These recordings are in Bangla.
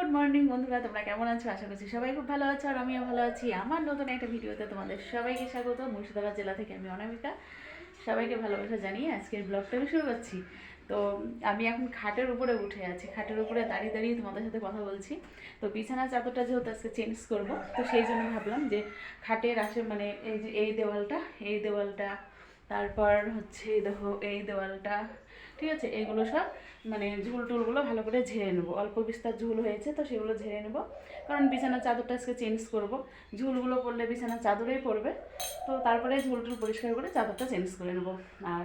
গুড মর্নিং বন্ধুরা, তোমরা কেমন আছো? আশা করছি সবাই খুব ভালো আছো আর আমিও ভালো আছি। আমার নতুন একটা ভিডিওতে তোমাদের সবাইকে স্বাগত। মুর্শিদাবাদ জেলা থেকে আমি অনামিকা। সবাইকে ভালোবাসা জানিয়ে আজকের ব্লগটা আমি শুরু করছি। তো, আমি এখন খাটের উপরে উঠে আছি। খাটের উপরে দাঁড়িয়ে দাঁড়িয়ে তোমাদের সাথে কথা বলছি। তো বিছানা চাদরটা যেহেতু আজকে চেঞ্জ করব, তো সেই জন্য ভাবলাম যে খাটের আসে মানে এই যে এই দেওয়ালটা এই দেওয়ালটা তারপর হচ্ছে দেখো, এই দেওয়ালটা, ঠিক আছে? এগুলো সব মানে ঝুল টুলগুলো ভালো করে ঝেড়ে নেব। অল্প বিস্তার ঝুল হয়েছে তো সেগুলো ঝেড়ে নেব। কারণ বিছানার চাদরটা আজকে চেঞ্জ করব। ঝুলগুলো পড়লে বিছানার চাদরেই পড়বে। তো তারপরে ঝুল টুল পরিষ্কার করে চাদরটা চেঞ্জ করে নেব। আর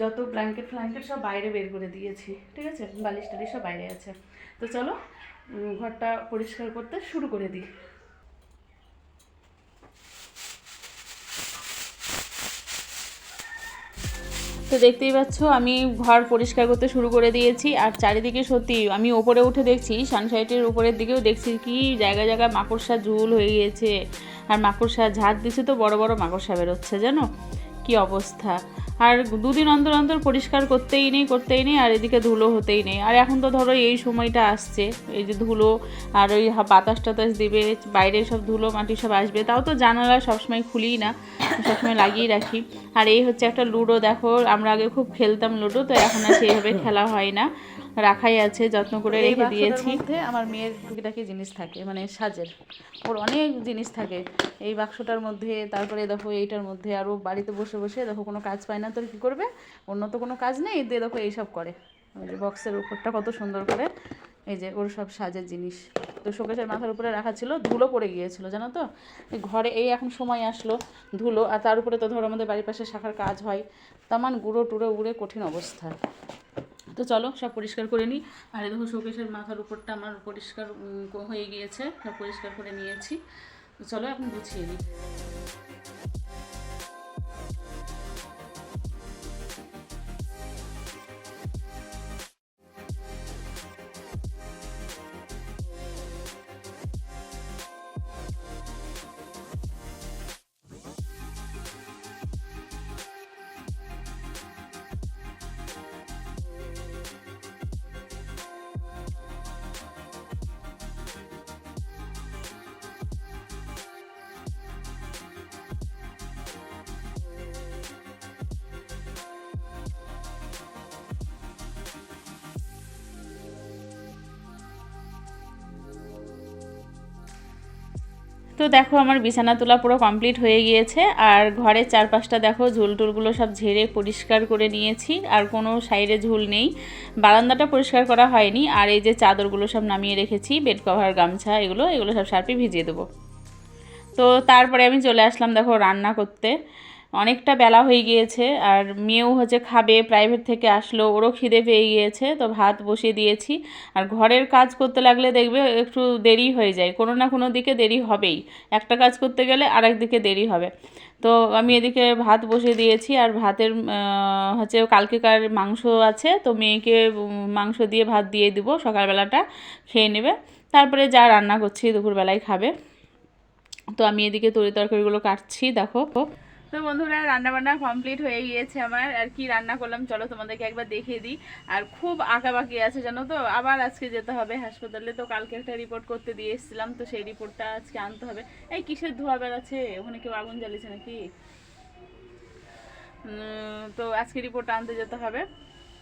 যত ব্ল্যাঙ্কেট ফ্ল্যাঙ্কেট সব বাইরে বের করে দিয়েছি, ঠিক আছে? বালিশ টালিশ সব বাইরে আছে। তো চলো ঘরটা পরিষ্কার করতে শুরু করে দিই। তো দেখতেই পাচ্ছ, আমি ঘর পরিষ্কার করতে শুরু করে দিয়েছি। আর চারিদিকে সত্যি আমি ওপরে উঠে দেখছি সানসাইটের উপরের দিকেও দেখছি কি জায়গা জায়গায় মাকড়সা ঝুল হয়ে গিয়েছে। আর মাকড়সা ঝাড় দিছে তো বড় বড় মাকড়সা বেরোচ্ছে, জানো? কি অবস্থা? আর দুদিন অন্তর অন্তর পরিষ্কার করতেই নেই করতেই নেই, আর এদিকে ধুলো হতেই নেই। আর এখন তো ধরো এই সময়টা আসছে, এই যে ধুলো আর ওই বাতাস টাতাস দিবে, বাইরে সব ধুলো মাটি সব আসবে, তাও তো জানালা সবসময় খুলিই না, সবসময় লাগিয়ে রাখি। আর এই হচ্ছে একটা লুডো, দেখো, আমরা আগে খুব খেলতাম লুডো, তো এখন আর সেইভাবে খেলা হয় না। রাখাই আছে যত্ন করে রেখে দিয়েছি। আমার মেয়ের টুকিটাকি জিনিস থাকে? মানে সাজের। ওর অনেক জিনিস থাকে। এই বাক্সটার মধ্যে তারপরে দেখো এইটার মধ্যে। আরও বাড়িতে বসে বসে দেখো কোনো কাজ পায় না তো কী করবে? অন্য তো কোনো কাজ নেই দিয়ে দেখো এইসব করে। ওই যে বক্সের উপরটা কত সুন্দর করে এই যে ওর সব সাজের জিনিস। তো শোকেশের মাথার উপরে রাখা ছিল ধুলো পড়ে গিয়েছিল জানো তো? ঘরে এই এখন সময় আসলো ধুলো। আর তার উপরে তো ধরো আমাদের বাড়ির পাশে শাখার কাজ হয়। তামান গুঁড়ো টুড়ো উড়ে কঠিন অবস্থা। তো চলো সব পরিষ্কার করে নিই। আর দেখো শোকেশের মাথার উপরটা আমার পরিষ্কার হয়ে গিয়েছে, সব পরিষ্কার করে নিয়েছি। তো চলো এখন গুছিয়ে নিই। তো দেখো আমার বিছানা তোলা পুরো কমপ্লিট হয়ে গিয়েছে, আর ঘরের চারপাশটা দেখো ঝুল টুলগুলো সব ঝেড়ে পরিষ্কার করে নিয়েছি, আর কোনো সাইডে ঝুল নেই। বারান্দাটা পরিষ্কার করা হয়নি, আর এই যে চাদরগুলো সব নামিয়ে রেখেছি, বেড কভার, গামছা, এগুলো এগুলো সব সার্পে ভিজিয়ে দেবো। তো তারপরে আমি চলে আসলাম দেখো রান্না করতে। অনেকটা বেলা হয়ে গিয়েছে আর মেয়েও হচ্ছে খাবে প্রাইভেট থেকে আসলো, ওরও খিদে পেয়ে গিয়েছে, তো ভাত বসিয়ে দিয়েছি। আর ঘরের কাজ করতে লাগলে দেখবে একটু দেরি হয়ে যায়, কোনো না কোনো দিকে দেরি হবেই। একটা কাজ করতে গেলে আরেক দিকে দেরি হবে। তো আমি এদিকে ভাত বসিয়ে দিয়েছি আর ভাতের হচ্ছে কালকেকার মাংস আছে, তো মেয়েকে মাংস দিয়ে ভাত দিয়ে দিব সকালবেলাটা, খেয়ে নেবে। তারপরে যা রান্না করছি দুপুরবেলায় খাবে। তো আমি এদিকে তরি তরকারিগুলো কাটছি, দেখো। তো বন্ধুরা রান্না বান্না কমপ্লিট হয়ে গিয়েছে আমার। আর কি রান্না করলাম, চলো তোমাদেরকে একবার দেখিয়ে দিই। আর খুব আঁকাবাঁকি আছে, জানো তো? আবার আজকে যেতে হবে হাসপাতালে, তো কালকে একটা রিপোর্ট করতে দিয়ে এসেছিলাম, তো সেই রিপোর্টটা আজকে আনতে হবে। এই কিসের ধোয়া বেড়াচ্ছে? ওখানে কেউ আগুন জ্বালিয়েছে নাকি? তো আজকে রিপোর্ট আনতে যেতে হবে।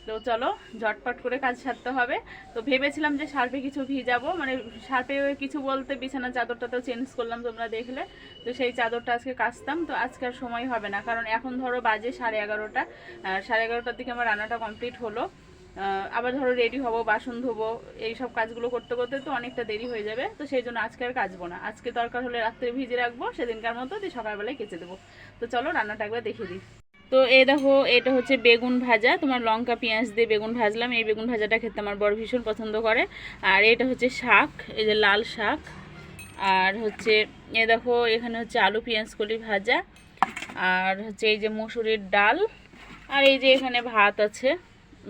তো চলো, ঝটপট করে কাজ সারতে হবে। তো ভেবেছিলাম যে সার্ফে কিছু ভিজাবো মানে সার্ফে কিছু বলতে বিছানার চাদরটা তো চেঞ্জ করলাম তোমরা দেখলে। তো সেই চাদরটা আজকে কাচতাম, তো আজকে আর সময় হবে না। কারণ এখন ধরো বাজে সাড়ে এগারোটা সাড়ে এগারোটার দিকে আমার রান্নাটা কমপ্লিট হলো। আবার ধরো রেডি হব, বাসন ধোবো এই সব কাজগুলো করতে করতে তো অনেকটা দেরি হয়ে যাবে। তো সেই জন্য আজকে আর কাচবো না। আজকে দরকার হলে রাত্রে ভিজে রাখব, সেদিনকার মতো দিয়ে সকালবেলায় কেচে দেবো। তো চলো রান্নাটা একবার দেখে দিই। তো এ দেখো, এটা হচ্ছে বেগুন ভাজা। তোমার লঙ্কা, পেঁয়াজ দিয়ে বেগুন ভাজলাম। এই বেগুন ভাজাটা খেতে আমার বড় ভীষণ পছন্দ করে। আর এটা হচ্ছে শাক, এই যে লাল শাক। আর হচ্ছে, এ দেখো, এখানে হচ্ছে আলু, পেঁয়াজ, কলি ভাজা। আর হচ্ছে এই যে মসুরির ডাল। আর এই যে এখানে ভাত আছে।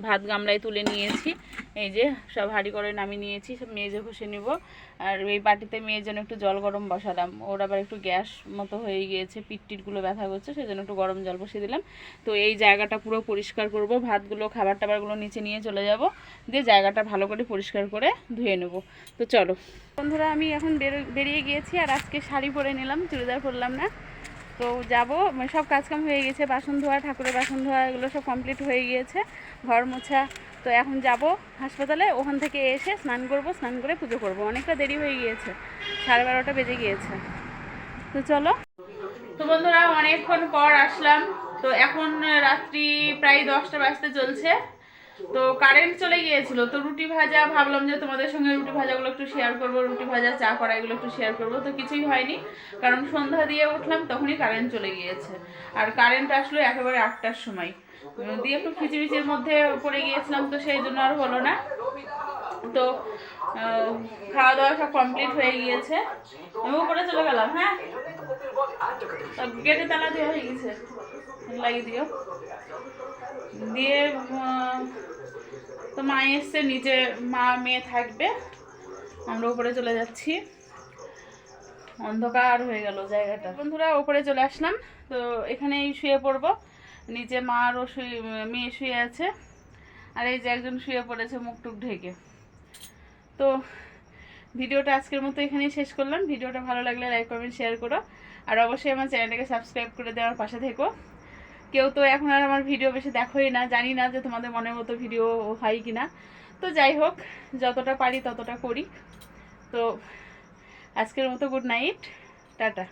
ভাত গামলায় তুলে নিয়েছি। এই যে সব হাঁড়ি করে নামিয়ে নিয়েছি, সব মেজে ঘষে নিব। আর এই বাটিতে মেয়ের জন্য একটু জল গরম বসালাম। ওর আবার একটু গ্যাস মতো হয়ে গিয়েছে, পিটটিটগুলো ব্যথা করছে সেই জন্য একটু গরম জল বসিয়ে দিলাম। তো এই জায়গাটা পুরো পরিষ্কার করব। ভাতগুলো, খাবার টাবারগুলো নিচে নিয়ে চলে যাব। দিয়ে জায়গাটা ভালো করে পরিষ্কার করে ধুয়ে নেব। তো চলো। বন্ধুরা, আমি এখন বেরো- বেরিয়ে গিয়েছি আর আজকে শাড়ি পরে নিলাম, চুড়িদার পরলাম না। তো যাব। সব কাজকাম হয়ে গেছে, বাসন ধোয়া, ঠাকুরের বাসন ধোয়া, এগুলো সব কমপ্লিট হয়ে গিয়েছে, ঘর মোছা। তো এখন যাব হাসপাতালে, ওখান থেকে এসে স্নান করব, স্নান করে পুজো করব। অনেকটা দেরি হয়ে গিয়েছে, সাড়ে বারোটা বেজে গিয়েছে। তো চলো। তো বন্ধুরা, অনেকক্ষণ পর আসলাম। তো এখন, রাত্রি প্রায় দশটা বাজতে চলছে। তো কারেন্ট চলে গিয়েছিল, তো রুটি ভাজা ভাবলাম যে তোমাদের সঙ্গে রুটি ভাজাগুলো একটু শেয়ার করব, রুটি ভাজা, চা করা এগুলো একটু শেয়ার করব, তো কিছুই হয়নি, কারণ সন্ধ্যা দিয়ে উঠলাম, তখনই কারেন্ট চলে গিয়েছে। আর কারেন্ট আসলো একেবারে আটটার সময়। দিয়ে একটু খিচিমিচির মধ্যে পড়ে গিয়েছিলাম, তো সেই জন্য আর হলো না। তো খাওয়া দাওয়া সব কমপ্লিট হয়ে গিয়েছে। আমি উপরে চলে গেলাম হ্যাঁ? গেটে তালা দেওয়া হয়ে গেছে, লাগিয়ে দিও। দিয়ে তো মা এসছে নিজে মা মেয়ে থাকবে। আমরা উপরে চলে যাচ্ছি। অন্ধকার হয়ে গেল জায়গাটা। বন্ধুরা, উপরে চলে আসলাম। তো এখানেই শুয়ে পড়ব। নিচে মা আরও শুয়ে, মেয়ে শুয়ে আছে। আর এই যে একজন শুয়ে পড়েছে মুখ টুক ঢেকে। তো ভিডিওটা আজকের মতো এখানেই শেষ করলাম। ভিডিওটা ভালো লাগলে লাইক কমেন্ট শেয়ার করো। আর অবশ্যই আমার চ্যানেলটাকে সাবস্ক্রাইব করে দেওয়ার পাশে থেকো। কেউ তো এখন আর আমার ভিডিও বেশি দেখোই না, জানি না যে তোমাদের মনের মতো ভিডিও হয় কি না তো যাই হোক, যতটা পারি ততটা করি। তো আজকের মতো গুড নাইট টাটা।